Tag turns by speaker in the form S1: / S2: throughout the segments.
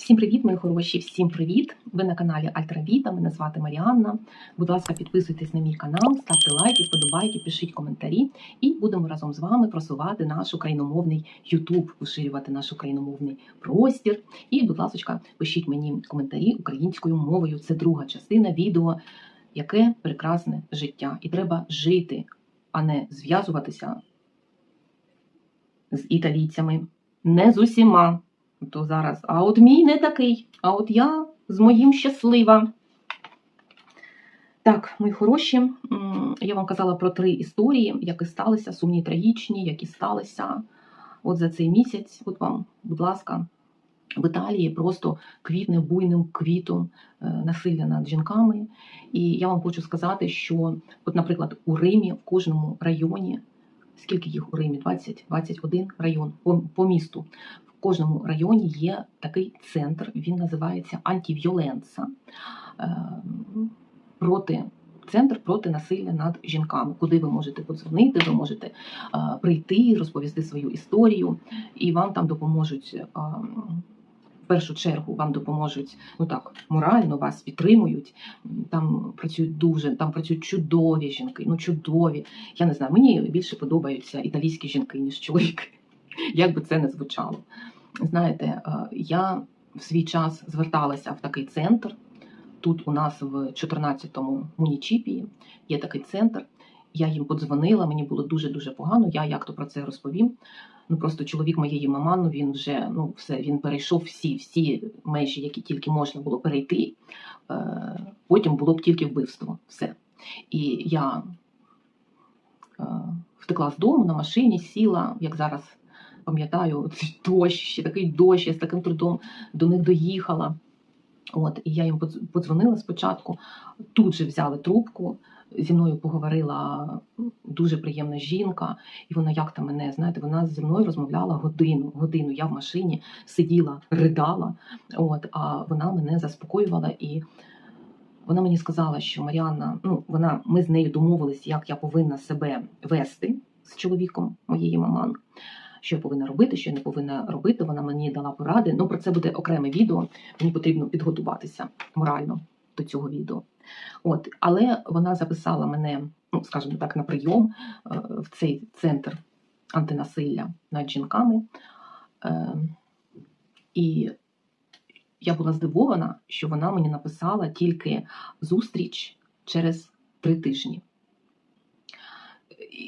S1: Всім привіт, мої хороші! Всім привіт! Ви на каналі Альтравіта. Мене звати Маріанна. Будь ласка, підписуйтесь на мій канал, ставте лайки, вподобайки, пишіть коментарі, і будемо разом з вами просувати наш україномовний YouTube, поширювати наш україномовний простір. І, будь ласка, пишіть мені коментарі українською мовою. Це друга частина відео, яке прекрасне життя. І треба жити, а не зв'язуватися з італійцями. Не з усіма. То зараз, а от мій не такий, а от я з моїм щаслива. Так, мої хороші, я вам казала про три історії, які сталися, сумні, трагічні, які сталися от за цей місяць. От вам, будь ласка, в Італії просто квітне буйним квітом е, насилля над жінками. І я вам хочу сказати, що, от, наприклад, у Римі, в кожному районі, скільки їх у Римі? 20, 21 район по, по місту. В кожному районі є такий центр, він називається антивіоленса. Е, проти центр проти насилля над жінками, куди ви можете подзвонити, ви можете е, прийти, розповісти свою історію, і вам там допоможуть. е, в першу чергу вам допоможуть ну так морально вас підтримують. Там працюють дуже, там працюють чудові жінки. Ну чудові. Я не знаю, мені більше подобаються італійські жінки ніж чоловіки. Як би це не звучало. Знаєте, е, я в свій час зверталася в такий центр. Тут у нас в 14-му мунічіпії є такий центр. Я їм подзвонила, мені було дуже-дуже погано. Я як то про це розповім. Ну просто чоловік моєї маману, він вже ну все, він перейшов всі, всі межі, які тільки можна було перейти. Е, Потім було б тільки вбивство. Все. І я е, втекла з дому на машині, сіла, як зараз пам'ятаю, цей дощ, ще такий дощ, я з таким трудом до них доїхала. От, і я їм подзвонила спочатку, тут же взяли трубку, зі мною поговорила дуже приємна жінка, і вона як то мене, знаєте, вона зі мною розмовляла годину. Годину я в машині сиділа, ридала, от, а вона мене заспокоювала і. Вона мені сказала, що Маріанна, ну вона, ми з нею домовились, як я повинна себе вести з чоловіком моєї маман, що я повинна робити, що я не повинна робити. Вона мені дала поради. Ну про це буде окреме відео. Мені потрібно підготуватися морально до цього відео. От, але вона записала мене, ну скажімо так, на прийом е, в цей центр антинасилля над жінками. Е, І я була здивована, що вона мені написала тільки зустріч через три тижні.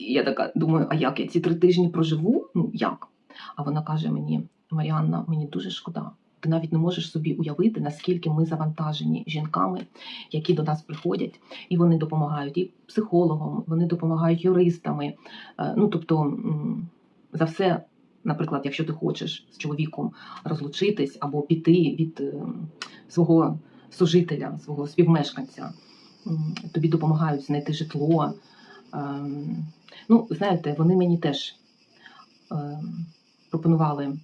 S1: Я така думаю, а як я ці три тижні проживу? Ну як? А вона каже мені: Маріанна, мені дуже шкода. Ти навіть не можеш собі уявити, наскільки ми завантажені жінками, які до нас приходять, і вони допомагають і психологам, вони допомагають юристами. Е, Ну тобто, за все, наприклад, якщо ти хочеш з чоловіком розлучитись або піти від е, свого сожителя, свого співмешканця, тобі допомагають знайти житло. Ну, знаєте, вони мені теж ем, пропонували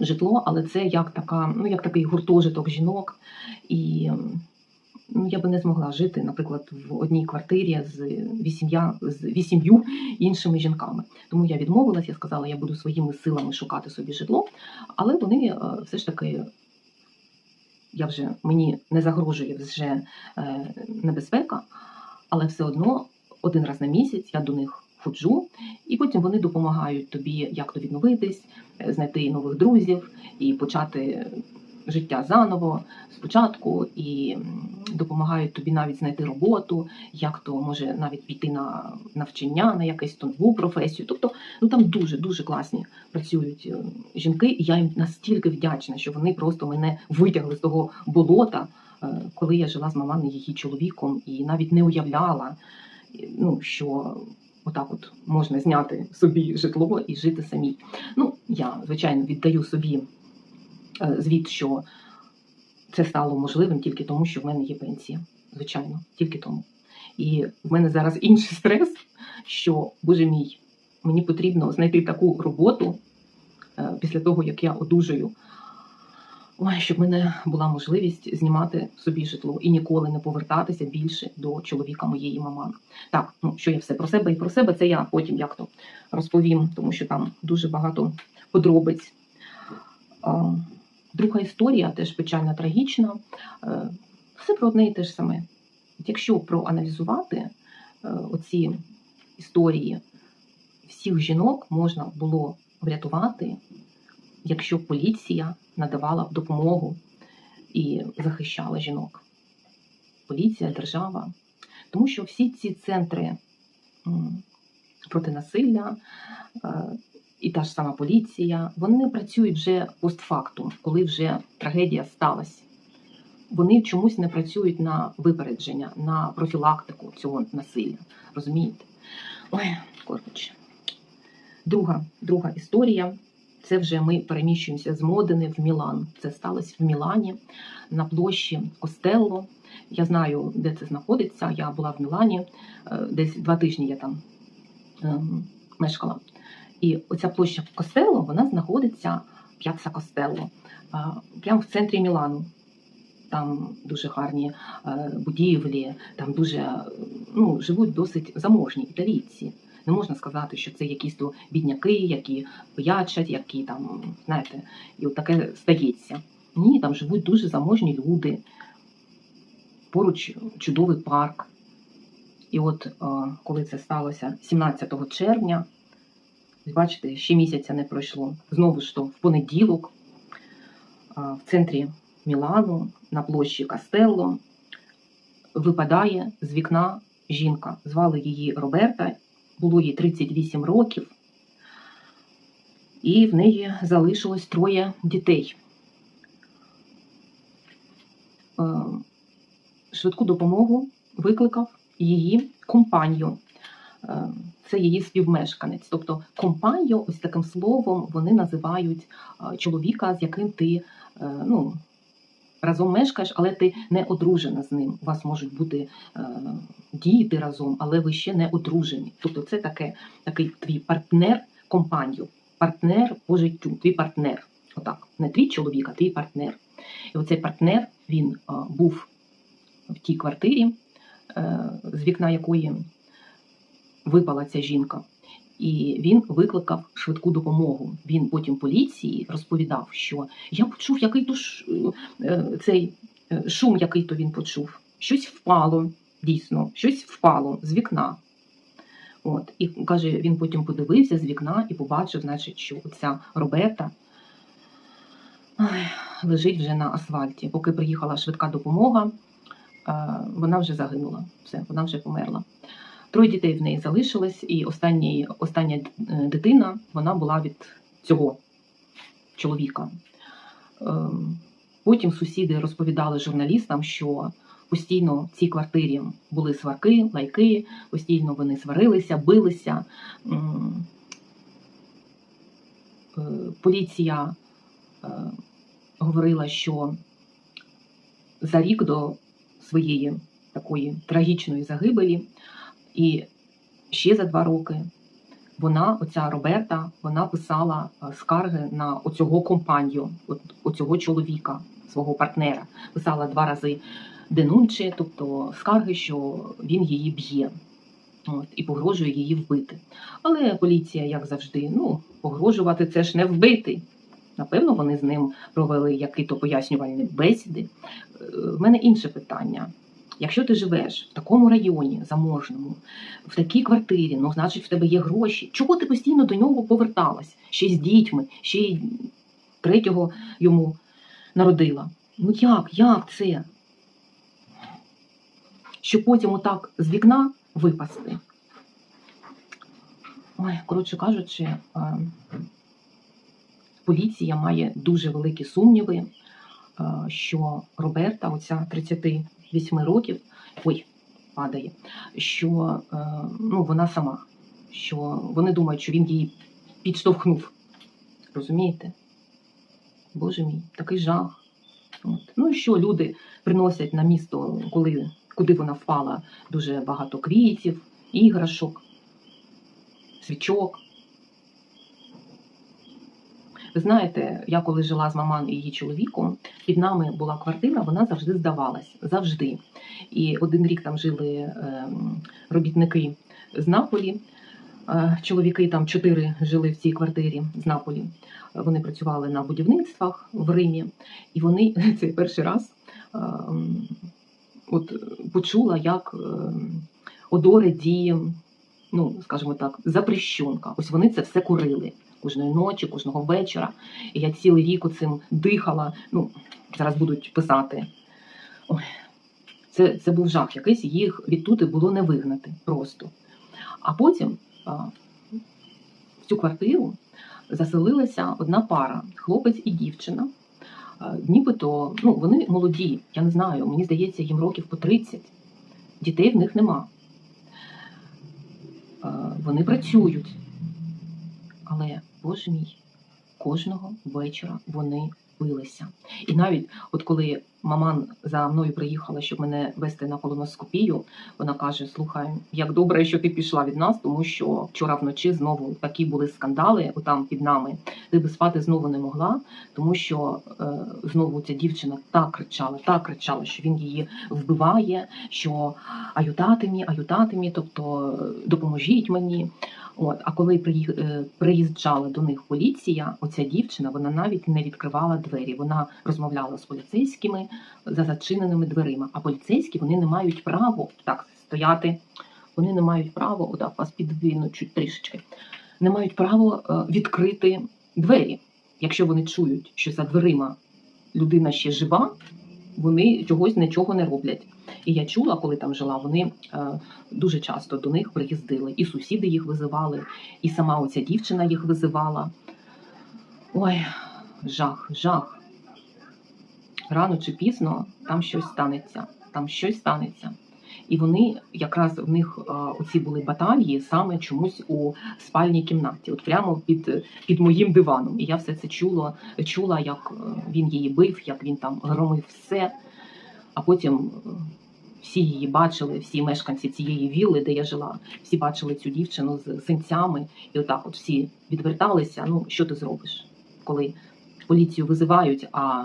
S1: житло, але це як така, ну як такий гуртожиток жінок. І ну, я би не змогла жити, наприклад, в одній квартирі з з вісім'ю іншими жінками. Тому я відмовилась, я сказала, я буду своїми силами шукати собі житло, але вони е, все ж таки. Я вже мені не загрожує вже е, небезпека, але все одно один раз на місяць я до них ходжу, і потім вони допомагають тобі, як то відновитись, е, знайти нових друзів і почати життя заново спочатку, і допомагають тобі навіть знайти роботу, як то може навіть піти на навчання, на якусь нову професію. Тобто, ну там дуже дуже класні працюють е, жінки, і я їм настільки вдячна, що вони просто мене витягли з того болота, е, коли я жила з мамами її чоловіком, і навіть не уявляла, ну що. Отак, от можна зняти собі житло і жити самій. Ну, я, звичайно, віддаю собі е, звіт, що це стало можливим тільки тому, що в мене є пенсія. Звичайно, тільки тому. І в мене зараз інший стрес, що, боже мій, мені потрібно знайти таку роботу е, після того, як я одужаю. Ой, щоб мене була можливість знімати собі житло і ніколи не повертатися більше до чоловіка моєї мамани. Так, ну що я все про себе і про себе, це я потім як то розповім, тому що там дуже багато подробиць. Друга історія теж печально трагічна. Е, Все про одне і те ж саме. Якщо проаналізувати е, оці історії, всіх жінок можна було врятувати, якщо поліція надавала допомогу і захищала жінок. Поліція, держава. Тому що всі ці центри проти насилля е, і та ж сама поліція, вони працюють вже постфактум, коли вже трагедія сталася. Вони чомусь не працюють на випередження, на профілактику цього насилля. Розумієте? Ой, коротше. Друга, друга історія. Це вже ми переміщуємося з Модени в Мілан. Це сталося в Мілані на площі Костелло. Я знаю, де це знаходиться. Я була в Мілані, е, десь два тижні я там ем, мешкала. І оця площа Костелло, вона знаходиться П'яцца Костелло, е, прямо в центрі Мілану. Там дуже гарні е, будівлі, там дуже е, ну, живуть досить заможні італійці. Не можна сказати, що це якісь то бідняки, які пиячать, які там, знаєте, і от таке стається. Ні, там живуть дуже заможні люди. Поруч чудовий парк. І от е, коли це сталося 17 червня, бачите, ще місяця не пройшло. Знову ж то в понеділок е, в центрі Мілану на площі Кастелло випадає з вікна жінка. Звали її Роберта, було їй 38 років, і в неї залишилось троє дітей. Е, Швидку допомогу викликав її компанію. Е, Це її співмешканець. Тобто компанію, ось таким словом, вони називають е, чоловіка, з яким ти ну, разом мешкаєш, але ти не одружена з ним. У вас можуть бути е, діти разом, але ви ще не одружені. Тобто це таке, такий твій партнер компанію, партнер по життю, твій партнер. Отак, не твій чоловік, а твій партнер. І оцей партнер він е, був в тій квартирі, е, з вікна якої випала ця жінка. І він викликав швидку допомогу. Він потім поліції розповідав, що я почув який то ш... е, цей е, шум, який то він почув. Щось впало, дійсно, щось впало з вікна. От, і каже, він потім подивився з вікна і побачив, значить, що ця Роберта ой, лежить вже на асфальті. Поки приїхала швидка допомога, е, вона вже загинула. Все, вона вже померла. Троє дітей в неї залишилось, і останній, остання е, дитина вона була від цього чоловіка. Ем, Потім сусіди розповідали журналістам, що постійно в цій квартирі були сварки, лайки, постійно вони сварилися, билися. Е, Поліція е, говорила, що за рік до своєї такої трагічної загибелі і ще за два роки вона, оця Роберта, вона писала е, скарги на оцього компанію, оцього чоловіка, свого партнера. Писала два рази денунче, тобто скарги, що він її б'є. От, і погрожує її вбити. Але поліція, як завжди, ну, погрожувати це ж не вбити. Напевно, вони з ним провели які-то пояснювальні бесіди. Е, В мене інше питання. Якщо ти живеш в такому районі заможному, в такій квартирі, ну значить в тебе є гроші. Чого ти постійно до нього поверталась? Ще й з дітьми, ще й третього йому народила. Ну як, як це? Щоб потім отак з вікна випасти. Ой, коротше кажучи, поліція має дуже великі сумніви, що Роберта, оця 38 років, ой, падає, що е, ну, вона сама, що вони думають, що він її підштовхнув. Розумієте? Боже мій, такий жах. От. Ну і що люди приносять на місто, коли, куди вона впала, дуже багато квітів, іграшок, свічок. Ви знаєте, я коли жила з маман і її чоловіком, під нами була квартира, вона завжди здавалась. Завжди. І один рік там жили ем, робітники з Наполі. Е, Чоловіки там чотири жили в цій квартирі з Наполі. Вони працювали на будівництвах в Римі, і вони цей перший раз е, от почула, як е, одори діє, ну скажімо так, запрещенка. Ось вони це все курили кожної ночі, кожного вечора. І я цілий рік оцим дихала. Ну зараз будуть писати. Ой, це, це був жах якийсь, їх відтути було не вигнати просто. А потім а, в цю квартиру заселилася одна пара, хлопець і дівчина. А, Нібито, ну, вони молоді, я не знаю, мені здається, їм років по 30. Дітей в них нема. Вони працюють. Але, боже мій, кожного вечора вони пилися. І навіть от коли маман за мною приїхала, щоб мене вести на колоноскопію, вона каже: Слухай, як добре, що ти пішла від нас, тому що вчора вночі знову такі були скандали отам під нами. Ти би спати знову не могла, тому що е, знову ця дівчина так кричала, так кричала, що він її вбиває, що аютатимі, аютатимі, тобто допоможіть мені. От, а коли е, приїжджала до них поліція, оця дівчина вона навіть не відкривала двері. Вона розмовляла з поліцейськими за зачиненими дверима. А поліцейські вони не мають права так стояти. Вони не мають права, отак вас підвину чуть трішечки, не мають права е, відкрити двері. Якщо вони чують, що за дверима людина ще жива, вони чогось нічого не роблять. І я чула, коли там жила, вони е, дуже часто до них приїздили. І сусіди їх визивали, і сама оця дівчина їх визивала. Ой, жах, жах. Рано чи пізно там щось станеться. Там щось станеться. І вони якраз в них е, оці були баталії саме чомусь у спальній кімнаті, от прямо під, під моїм диваном. І я все це чула, чула, як е, він її бив, як він там громив все. А потім всі її бачили, всі мешканці цієї вілли, де я жила, всі бачили цю дівчину з синцями, і отак от всі відверталися. Ну, що ти зробиш, коли поліцію визивають, а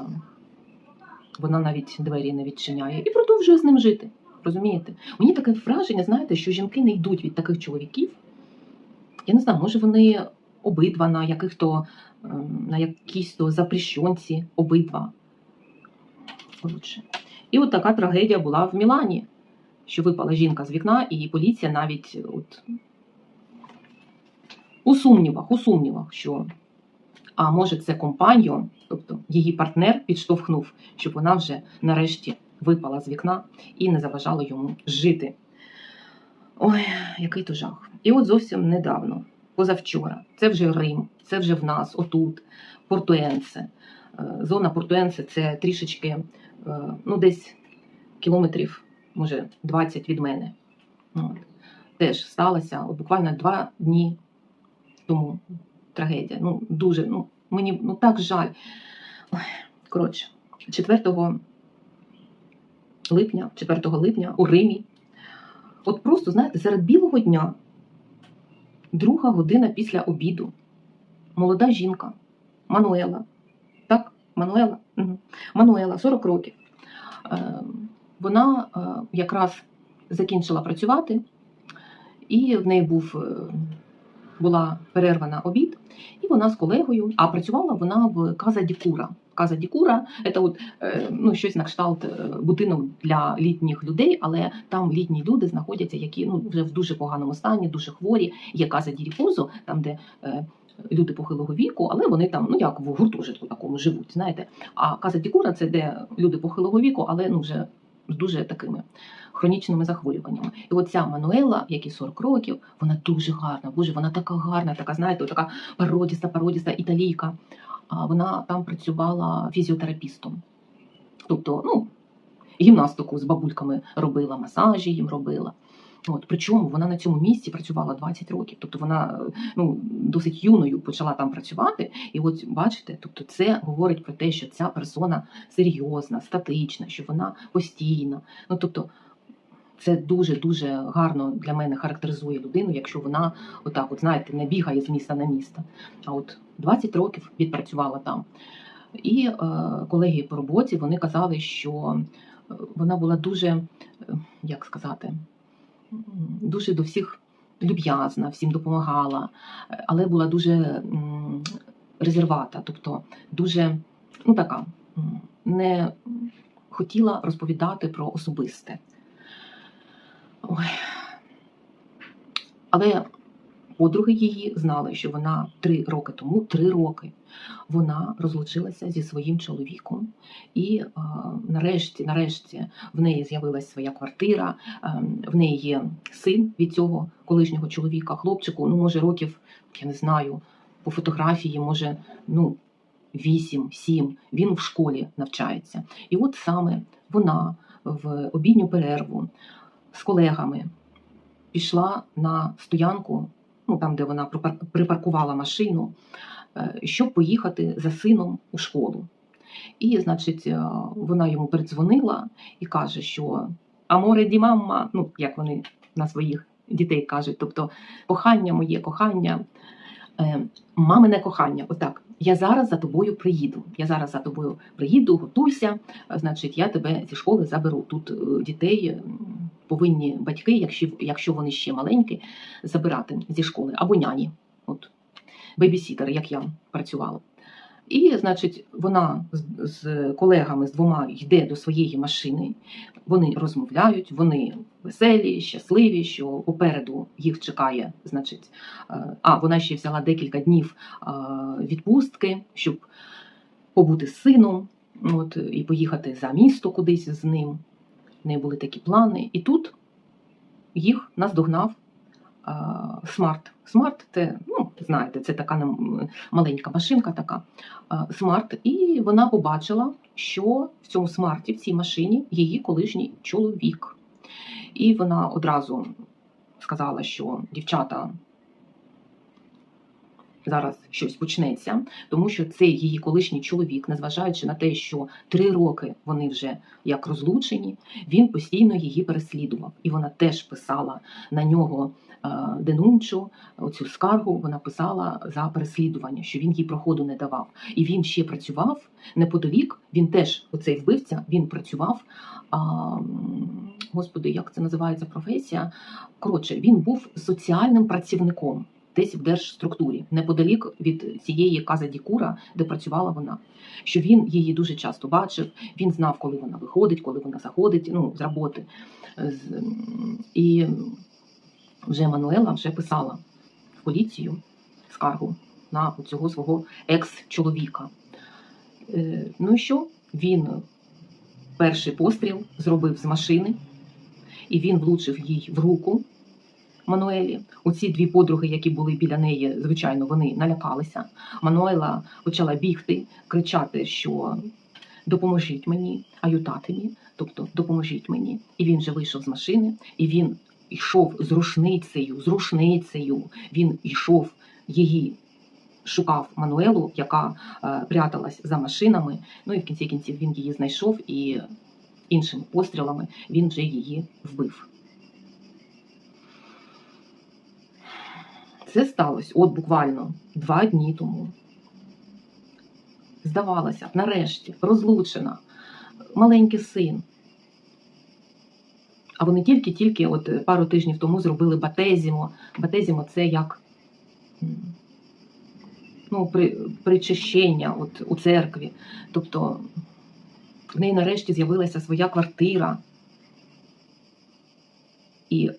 S1: вона навіть двері не відчиняє і продовжує з ним жити. Розумієте? Мені таке враження, знаєте, що жінки не йдуть від таких чоловіків. Я не знаю, може вони обидва на яких-то ем, на якійсь то запрещенці, обидва. Коротше. І от така трагедія була в Мілані, що випала жінка з вікна, і поліція навіть от, у сумнівах, у сумнівах, що а може це компаньйон, тобто її партнер підштовхнув, щоб вона вже нарешті випала з вікна і не заважала йому жити. Ой, який то жах. І от зовсім недавно, позавчора, це вже Рим, це вже в нас, отут, Портуенце. Е, Зона Портуенце це трішечки, ну, десь кілометрів, може, 20 від мене. От. Теж сталося от буквально два дні тому трагедія. Ну, дуже, ну, мені ну, так жаль. Коротше, 4 липня, 4 липня у Римі. От просто, знаєте, серед білого дня, друга година після обіду, молода жінка, Мануела. Мануела? Мануела, 40 років. Е, Вона е, якраз закінчила працювати, і в неї був, е, була перерва на обід, і вона з колегою, а працювала вона в Каза Дікура. Каза Дікура це от, ну, щось на кшталт будинок для літніх людей, але там літні люди знаходяться, які ну, вже в дуже поганому стані, дуже хворі. Є Каза Діріпозо, там, де люди похилого віку, але вони там, ну як в гуртожитку такому живуть, знаєте. А Каза Дікура це де люди похилого віку, але ну вже з дуже такими хронічними захворюваннями. І от ця Мануела, якій 40 років, вона дуже гарна. Боже, вона така гарна, така, знаєте, така пародіста, пародіста італійка. А вона там працювала фізіотерапістом. Тобто, ну, гімнастику з бабульками робила, масажі їм робила. От, причому вона на цьому місці працювала 20 років. Тобто вона ну, досить юною почала там працювати. І от бачите, тобто це говорить про те, що ця персона серйозна, статична, що вона постійна. Ну тобто, це дуже дуже гарно для мене характеризує людину, якщо вона отак, от знаєте, не бігає з міста на місто. А от 20 років відпрацювала там. І е, колеги по роботі вони казали, що е, вона була дуже, е, як сказати, дуже до всіх люб'язна, всім допомагала, але була дуже резервата, тобто дуже ну, така, не хотіла розповідати про особисте. Ой. Але подруги її знали, що вона три роки тому, три роки, вона розлучилася зі своїм чоловіком, і е, нарешті, нарешті, в неї з'явилася своя квартира, е, в неї є син від цього колишнього чоловіка, хлопчику, ну, може, років, я не знаю, по фотографії, може, ну, 8-7, він в школі навчається. І от саме вона в обідню перерву з колегами пішла на стоянку, ну там, де вона припар- припаркувала машину, е, щоб поїхати за сином у школу. І, значить, е, вона йому передзвонила і каже, що Аморе ді мамма, ну як вони на своїх дітей кажуть, тобто кохання моє, кохання, е, мамине кохання. Отак. Я зараз за тобою приїду. Я зараз за тобою приїду, готуйся. Значить, я тебе зі школи заберу. Тут дітей повинні батьки, якщо, якщо вони ще маленькі, забирати зі школи або няні. От бебісітер, як я працювала. І, значить, вона з, колегами з двома йде до своєї машини. Вони розмовляють, вони веселі, щасливі, що попереду їх чекає. Значить, е, а вона ще взяла декілька днів е, відпустки, щоб побути з сином, от, і поїхати за місто кудись з ним. В неї були такі плани. І тут їх наздогнав е, смарт. Смарт це, ну, знаєте, це така маленька машинка така е, смарт. І вона побачила, що в цьому смарті, в цій машині, її колишній чоловік. І вона одразу сказала, що дівчата. Зараз щось почнеться, тому що це її колишній чоловік, незважаючи на те, що три роки вони вже як розлучені, він постійно її переслідував, і вона теж писала на нього е, денунчу, оцю скаргу. Вона писала за переслідування, що він їй проходу не давав. І він ще працював неподалік. Він теж, оцей вбивця, він працював. А, господи, як це називається професія? Коротше, він був соціальним працівником. Десь в держструктурі, неподалік від цієї каза Дікура, де працювала вона, що він її дуже часто бачив, він знав, коли вона виходить, коли вона заходить ну, з роботи. І вже Мануела вже писала в поліцію скаргу на цього свого екс-чоловіка. Е, Ну і що? Він перший постріл зробив з машини, і він влучив їй в руку Мануелі. Оці дві подруги, які були біля неї, звичайно, вони налякалися. Мануела почала бігти, кричати, що допоможіть мені, аютати мені, тобто допоможіть мені. І він же вийшов з машини, і він йшов з рушницею, з рушницею. Він йшов її. Шукав Мануелу, яка е, пряталась за машинами. Ну і в кінці кінців він її знайшов, і іншими пострілами він вже її вбив. Це сталося от буквально два дні тому. Здавалося нарешті, розлучена, маленький син. А вони тільки-тільки от пару тижнів тому зробили батезімо. Батезімо це як ну, при, причащення от, у церкві. Тобто в неї нарешті з'явилася своя квартира. І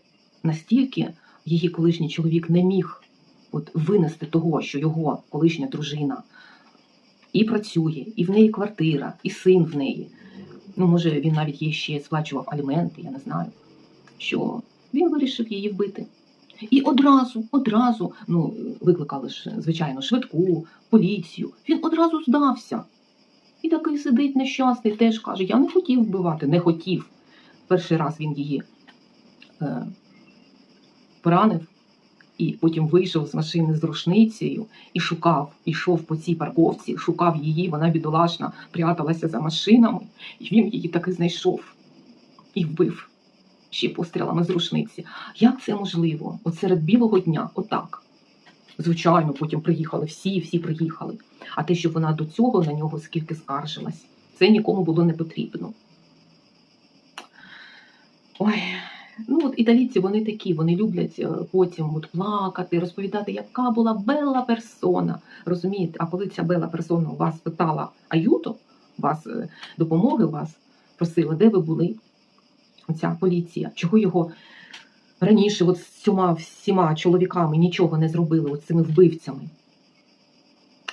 S1: настільки її колишній чоловік не міг от, винести того, що його колишня дружина і працює, і в неї квартира, і син в неї. Ну, може, він навіть їй ще сплачував аліменти, я не знаю. Що він вирішив її вбити. І одразу, одразу, ну, викликали ж, звичайно, швидку, поліцію. Він одразу здався. І такий сидить нещасний, теж каже: Я не хотів вбивати, не хотів. Перший раз він її е, поранив, і потім вийшов з машини з рушницею і шукав, ішов по цій парковці, шукав її, вона бідолашна, пряталася за машинами, і він її таки знайшов і вбив ще пострілами з рушниці. Як це можливо? От серед білого дня, отак. Звичайно, потім приїхали всі, всі приїхали. А те, що вона до цього на нього скільки скаржилась, це нікому було не потрібно. Ой, Ну от італійці вони такі, вони люблять е, потім от плакати, розповідати, яка була бела персона. Розумієте? А коли ця бела персона у вас питала аюто, вас е, допомоги вас просила, де ви були? Оця поліція, чого його раніше от з цьома всіма чоловіками нічого не зробили, от цими вбивцями.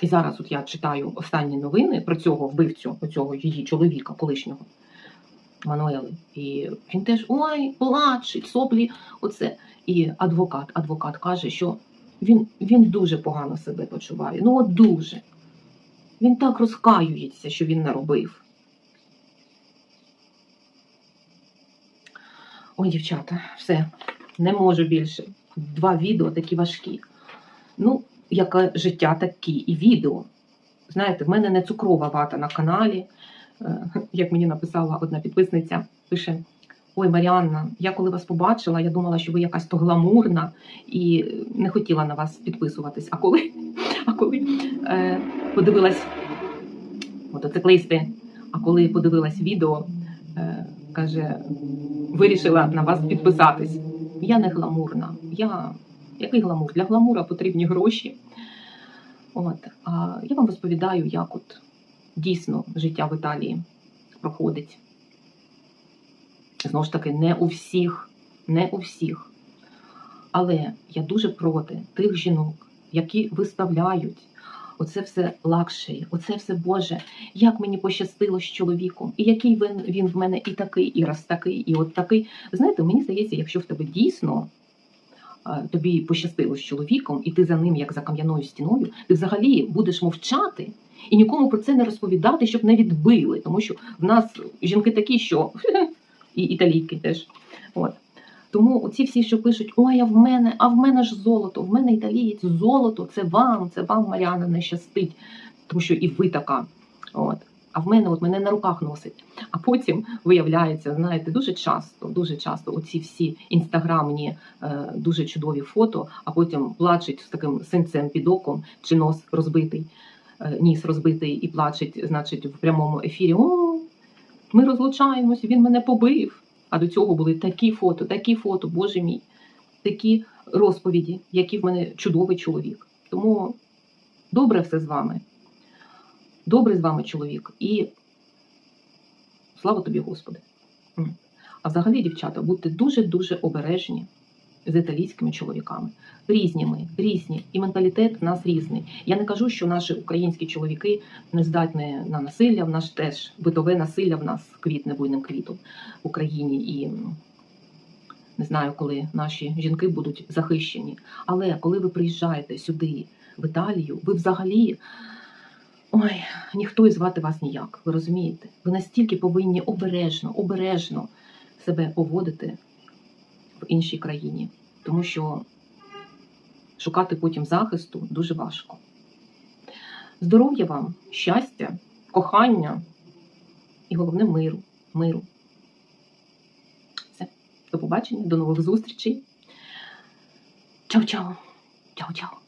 S1: І зараз от я читаю останні новини про цього вбивцю, оцього її чоловіка, колишнього Мануели. І він теж ой, плачить, соплі, оце. І адвокат, адвокат каже, що він, він дуже погано себе почуває. Ну от дуже. Він так розкаюється, що він наробив. Ой, дівчата, все, не можу більше. Два відео такі важкі. Ну, яке життя такі, і відео. Знаєте, в мене не цукрова вата на каналі. Е, Як мені написала одна підписниця, пише: Ой, Маріанна, я коли вас побачила, я думала, що ви якась то гламурна і не хотіла на вас підписуватись. А коли, а коли е, подивилась мотоциклисти, а коли подивилась відео, е, каже, вирішила на вас підписатись. Я не гламурна. Я який гламур? Для гламура потрібні гроші. От. А я вам розповідаю, як от дійсно життя в Італії проходить. Знову ж таки, не у всіх, не у всіх. Але я дуже проти тих жінок, які виставляють оце все лакшері, оце все Боже, як мені пощастило з чоловіком, і який він, він в мене і такий, і раз такий, і от такий. Знаєте, мені здається, якщо в тебе дійсно тобі пощастило з чоловіком, і ти за ним, як за кам'яною стіною, ти взагалі будеш мовчати і нікому про це не розповідати, щоб не відбили. Тому що в нас жінки такі, що і італійки теж. От. Тому оці всі, що пишуть, ой, а в мене, а в мене ж золото, в мене італієць, золото, це вам, це вам, Маріана, не щастить, тому що і ви така. От. А в мене от мене на руках носить. А потім виявляється, знаєте, дуже часто, дуже часто оці всі інстаграмні е, дуже чудові фото, а потім плачуть з таким синцем під оком, чи нос розбитий, е, ніс розбитий і плачуть, значить, в прямому ефірі. О, ми розлучаємося, він мене побив. А до цього були такі фото, такі фото, боже мій, такі розповіді, які в мене чудовий чоловік. Тому добре все з вами. Добрий з вами чоловік. І слава тобі, Господи. А взагалі, дівчата, будьте дуже-дуже обережні з італійськими чоловіками. Різні ми, різні, і менталітет в нас різний. Я не кажу, що наші українські чоловіки не здатні на насилля. В нас теж битове насилля в нас квітне буйним квітом в Україні. І не знаю, коли наші жінки будуть захищені. Але коли ви приїжджаєте сюди, в Італію, ви взагалі. Ой, ніхто і звати вас ніяк, ви розумієте? Ви настільки повинні обережно, обережно себе поводити в іншій країні, тому що шукати потім захисту дуже важко. Здоров'я вам, щастя, кохання і головне миру. миру. Все. До побачення, до нових зустрічей. Чао-чао. Чао-чао.